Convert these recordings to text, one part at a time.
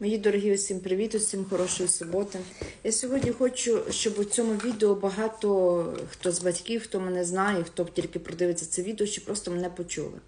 Мої дорогі, усім привіт, усім хорошої суботи. Я сьогодні хочу, щоб у цьому відео багато хто з батьків, хто мене знає, хто тільки продивиться це відео, щоб просто мене почули.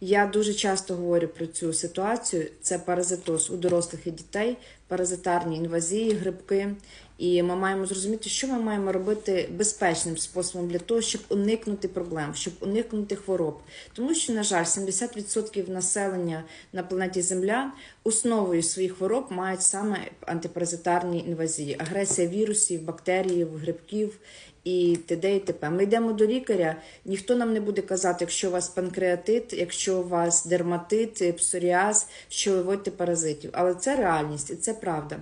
Я дуже часто говорю про цю ситуацію: це паразитоз у дорослих і дітей, паразитарні інвазії, грибки. І ми маємо зрозуміти, що ми маємо робити безпечним способом для того, щоб уникнути проблем, щоб уникнути хвороб. Тому що, на жаль, 70% населення на планеті Земля основою своїх хвороб мають саме антипаразитарні інвазії, агресія вірусів, бактерій, грибків і т.д. і т.п. Ми йдемо до лікаря, ніхто нам не буде казати, якщо у вас панкреатит, якщо у вас дерматит, псоріаз, що ви вводите паразитів. Але це реальність і це правда.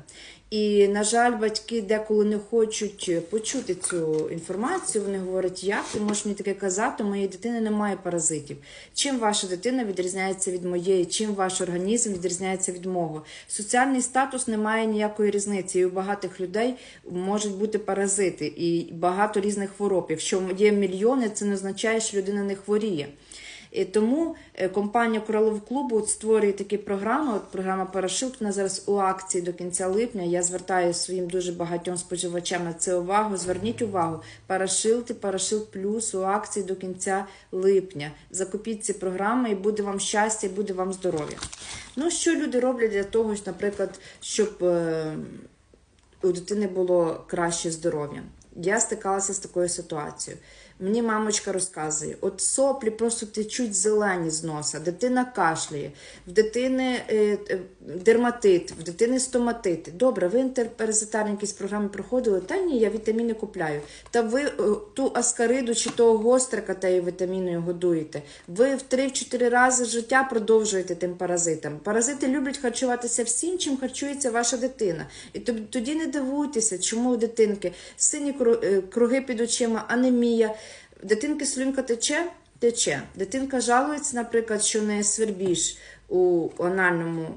І, на жаль, батьки деколи не хочуть почути цю інформацію. Вони говорять, як ти можеш мені таке казати, у моєї дитини немає паразитів. Чим ваша дитина відрізняється від моєї, чим ваш організм відрізняється від мого? Соціальний статус не має ніякої різниці. І у багатих людей можуть бути паразити і багато різних хвороб. Якщо є мільйони, це не означає, що людина не хворіє. Тому е, компанія Коралов клубу створює такі програми. От програма Парашют вона зараз у акції до кінця липня. Я звертаю своїм дуже багатьом споживачам на це увагу. Зверніть увагу, Парашилд і Парашилд Плюс у акції до кінця липня. Закупіть ці програми, і буде вам щастя, і буде вам здоров'я. Ну що люди роблять для того, наприклад, щоб е, у дитини було краще здоров'я? Я стикалася з такою ситуацією. Мені мамочка розказує: от соплі просто течуть зелені з носа, дитина кашляє, в дитини е, е, дерматит, в дитини стоматит. Добре, ви інтерпаразитарні якісь програми проходили? Та ні, я вітаміни купляю. Та ви е, ту аскариду чи того гострика тією вітаміною годуєте. Ви в 3-4 рази життя продовжуєте тим паразитам. Паразити люблять харчуватися всім, чим харчується ваша дитина. І тоді не дивуйтеся, чому у дитинки сині кру- круги під очима, анемія. Дитинки слюнка тече, тече. Дитинка жалується, наприклад, що не свербіж у анальному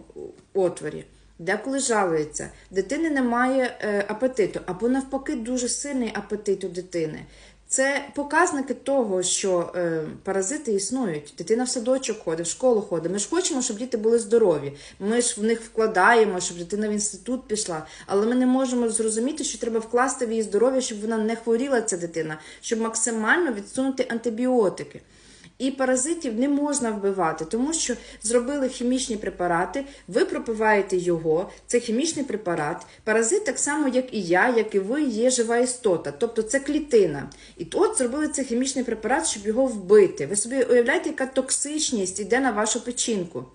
отворі. Деколи жалується, дитини немає е, апетиту, або навпаки, дуже сильний апетит у дитини. Це показники того, що е, паразити існують. Дитина в садочок ходить, в школу ходить. Ми ж хочемо, щоб діти були здорові. Ми ж в них вкладаємо, щоб дитина в інститут пішла. Але ми не можемо зрозуміти, що треба вкласти в її здоров'я, щоб вона не хворіла, ця дитина, щоб максимально відсунути антибіотики. І паразитів не можна вбивати, тому що зробили хімічні препарати, ви пропиваєте його, це хімічний препарат. Паразит, так само, як і я, як і ви, є жива істота, тобто це клітина. І от зробили цей хімічний препарат, щоб його вбити. Ви собі уявляєте, яка токсичність йде на вашу печінку.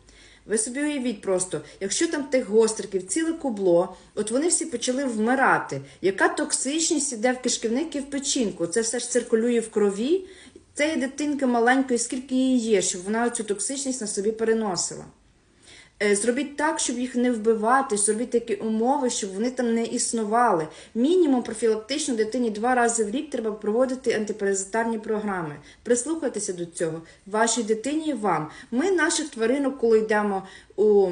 Ви собі уявіть просто, якщо там тих гостриків ціле кубло, от вони всі почали вмирати. Яка токсичність іде в кишківник і в печінку? Це все ж циркулює в крові. Цієї дитинки маленької, скільки її є, щоб вона цю токсичність на собі переносила. Е, Зробіть так, щоб їх не вбивати, зробіть такі умови, щоб вони там не існували. Мінімум профілактично дитині два рази в рік треба проводити антипаразитарні програми. Прислухайтеся до цього. Вашій дитині і вам. Ми наших тваринок, коли йдемо у.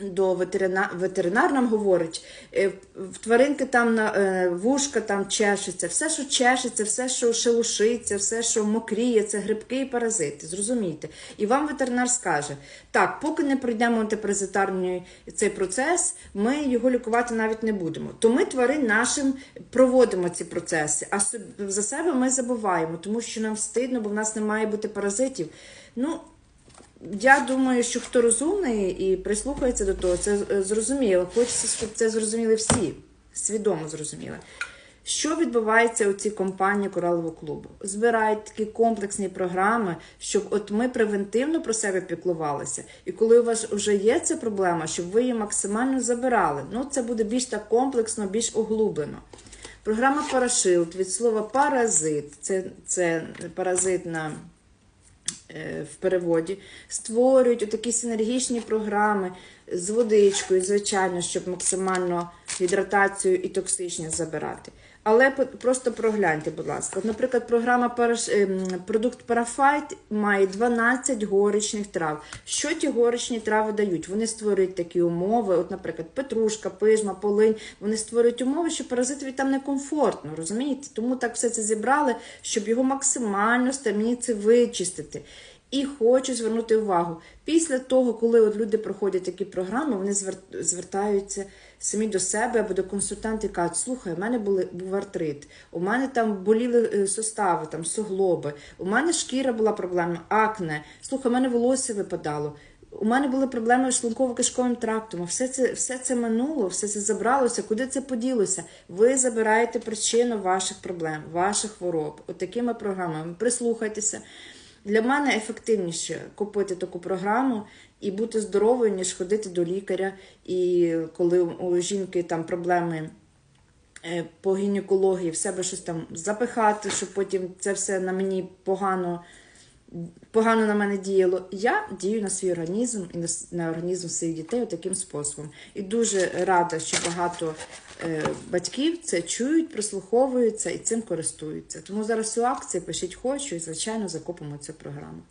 До ветерина... ветеринар нам говорить, е, в тваринки там на е, вушка там чешеться, все, що чешеться, все, що шелушиться, все, що мокріє, це грибки і паразити. Зрозумійте. І вам ветеринар скаже: так, поки не пройдемо антипаразитарний цей процес, ми його лікувати навіть не будемо. То ми тварин нашим проводимо ці процеси, а за себе ми забуваємо, тому що нам стидно, бо в нас не має бути паразитів. Ну, я думаю, що хто розумний і прислухається до того, це е, зрозуміло. Хочеться, щоб це зрозуміли всі, свідомо зрозуміли. Що відбувається у цій компанії Коралового клубу? Збирають такі комплексні програми, щоб от ми превентивно про себе піклувалися. І коли у вас вже є ця проблема, щоб ви її максимально забирали. Ну, це буде більш так комплексно, більш оглублено. Програма Парашилд від слова паразит. Це, це паразит на е, в переводі, створюють такі синергічні програми з водичкою, звичайно, щоб максимально гідратацію і токсичність забирати. Але просто прогляньте, будь ласка. Наприклад, програма ем, продукт Парафайт має 12 горичних трав. Що ті горичні трави дають? Вони створюють такі умови, от, наприклад, петрушка, пижма, полинь. Вони створюють умови, що паразитові там некомфортно, розумієте? Тому так все це зібрали, щоб його максимально з терміниці вичистити. І хочу звернути увагу. Після того, коли от люди проходять такі програми, вони звер- звертаються самі до себе або до консультанта і кажуть, слухай, у мене були, був артрит, у мене там боліли е, сустави, там суглоби, у мене шкіра була проблема, акне, слухай, у мене волосся випадало. У мене були проблеми з шлунково-кишковим трактом. Все це, все це минуло, все це забралося. Куди це поділося? Ви забираєте причину ваших проблем, ваших хвороб. От такими програмами. Прислухайтеся. Для мене ефективніше купити таку програму і бути здоровою, ніж ходити до лікаря. І коли у жінки там проблеми е, по гінекології, в себе щось там запихати, щоб потім це все на мені погано погано на мене діяло. Я дію на свій організм і на, організм своїх дітей таким способом. І дуже рада, що багато е, батьків це чують, прислуховуються і цим користуються. Тому зараз у акції пишіть хочу і, звичайно, закупимо цю програму.